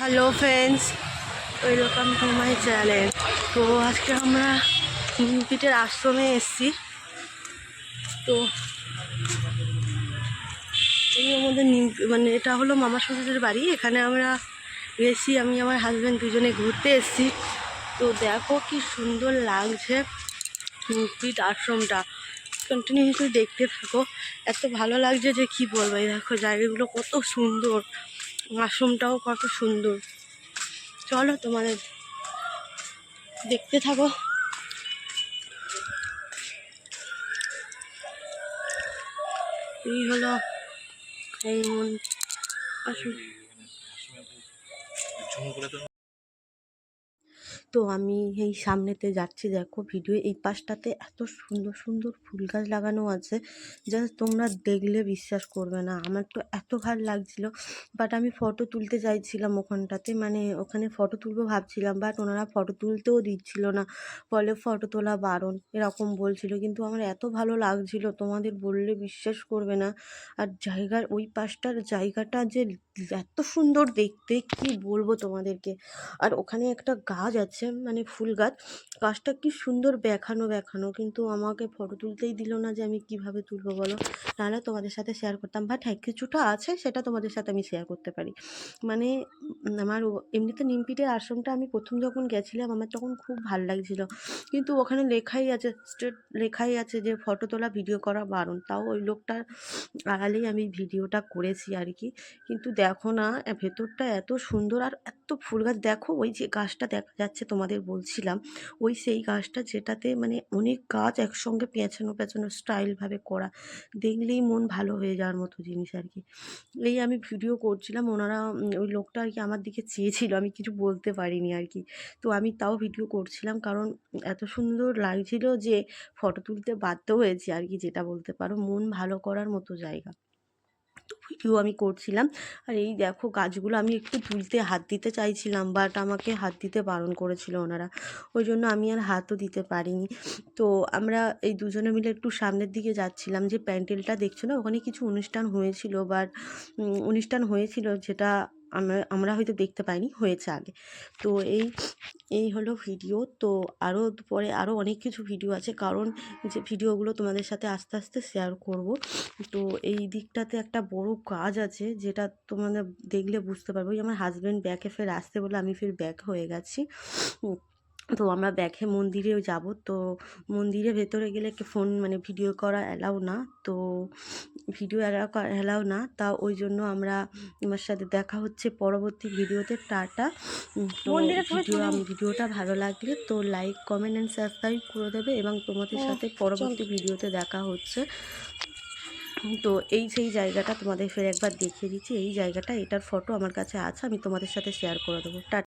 Hello friends welcome to my channel তো আজকে আমরা নিমপিটের আশ্রমে এসেছি। তো এই আমাদের নিম মানে এটা হলো মামা শ্বশুরের বাড়ি। এখানে আমরা এসেছি আমি আমার হাজব্যান্ড দুজনে ঘুরতে এসেছি। তো দেখো কি সুন্দর লাগছে নিমপিট আশ্রমটা। কন্টিনিউসলি দেখতে থাকো, এত ভালো লাগছে যে কি বলব? এই দেখো জায়গাগুলো কত সুন্দর। আশ্রমটাও কত সুন্দর। চলো তোমাদের দেখতে থাকো। এই হলো এই মন আসুন তো আমি এই সামনেতে যাচ্ছি। দেখো ভিডিও এই পাশটাতে এত সুন্দর সুন্দর ফুল গাছ লাগানো আছে। জাস্ট তোমরা দেখলে বিশ্বাস করবে না। আমার তো এত ভালো লাগছিল। বাট আমি ফটো তুলতে চাইছিলাম ওখানটাতে। মানে ওখানে ফটো তুলবো ভাবছিলাম, বাট ওনারা ফটো তুলতেও দিচ্ছিল না। বলে ফটো তোলা বারণ, এরকম বলছিল। কিন্তু আমার এত ভালো লাগছিল, তোমাদের বললে বিশ্বাস করবে না। আর জায়গার ওই পাশটার জায়গাটা যে এত সুন্দর দেখতে, কি বলব তোমাদেরকে? আর ওখানে একটা গাছ আছে মানে ফুল গাছ। গাছটা কি সুন্দর দেখানো দেখানো। কিন্তু আমাকে ফটো তুলতেই দিল না যে আমি কীভাবে তুলবো বলো। নাহলে তোমাদের সাথে শেয়ার করতাম। বাট হ্যাঁ কিছুটা আছে, সেটা তোমাদের সাথে আমি শেয়ার করতে পারি। মানে আমার এমনিতে নিমপিটের আশ্রমটা আমি প্রথম যখন গেছিলাম, আমার তখন খুব ভালো লাগছিল। কিন্তু ওখানে লেখাই আছে স্ট্রেট লেখাই আছে যে ফটো তোলা ভিডিও করা বারণ। তাও ওই লোকটার আড়ালেই আমি ভিডিওটা করেছি আর কি। কিন্তু দেখো না, ভেতরটা এত সুন্দর আর এত ফুল গাছ। দেখো ওই যে গাছটা দেখা যাচ্ছে তোমাদের বলছিলাম, ওই সেই গাছটা যেটাতে মানে অনেক গাছ একসঙ্গে পেঁচানো পেঁচানো স্টাইলভাবে করা। দেখলেই মন ভালো হয়ে যাওয়ার মতো জিনিস আর কি। এই আমি ভিডিও করছিলাম, ওনারা ওই লোকটা আর কি আমার দিকে চেয়েছিল, আমি কিছু বলতে পারিনি আর কি। তো আমি তাও ভিডিও করছিলাম কারণ এত সুন্দর লাগছিল যে ফটো তুলতে বাধ্য হয়েছি আর কি, যেটা বলতে পারো, মন ভালো করার মতো জায়গা। ভিডিও আমি করছিলাম। আর এই দেখো গাছগুলো আমি একটু তুলতে হাত দিতে চাইছিলাম বাট আমাকে হাত দিতে বারণ করেছিল ওনারা। ওই জন্য আমি আর হাতও দিতে পারিনি। তো আমরা এই দুজনে মিলে একটু সামনের দিকে যাচ্ছিলাম যে প্যান্ডেলটা দেখছ না? ওখানে কিছু অনুষ্ঠান হয়েছিল বাট অনুষ্ঠান হয়েছিল যেটা আমরা আমরা হয়তো দেখতে পাইনি, হয়েছে আগে। তো এই এই হলো ভিডিও। তো আরও পরে আরও অনেক কিছু ভিডিও আছে। কারণ যে ভিডিওগুলো তোমাদের সাথে আস্তে আস্তে শেয়ার করব। তো এই দিকটাতে একটা বড় কাজ আছে, যেটা তোমাদের দেখলে বুঝতে পারব। আমার হাজব্যান্ড ব্যাকে ফের আসতে বলে আমি ফের ব্যাক হয়ে গেছি। তো আমরা ব্যাকে মন্দিরেও যাব। তো মন্দিরে ভেতরে গেলে কি ফোন মানে ভিডিও করা অ্যালাউ না। তো ভিডিও অ্যালাউ অ্যালাউ না। তা ওই জন্য আমরা আমার সাথে দেখা হচ্ছে পরবর্তী ভিডিওতে টাটা। ভিডিও আম- ভিডিওটা ভালো লাগলে তো লাইক কমেন্ট অ্যান্ড সাবস্ক্রাইব করে দেবে এবং তোমাদের সাথে পরবর্তী ভিডিওতে দেখা হচ্ছে। তো এই সেই জায়গাটা তোমাদের ফের একবার দেখিয়ে দিচ্ছি। এই জায়গাটা এটার ফটো আমার কাছে আছে। আমি তোমাদের সাথে শেয়ার করে দেবো। টাটা।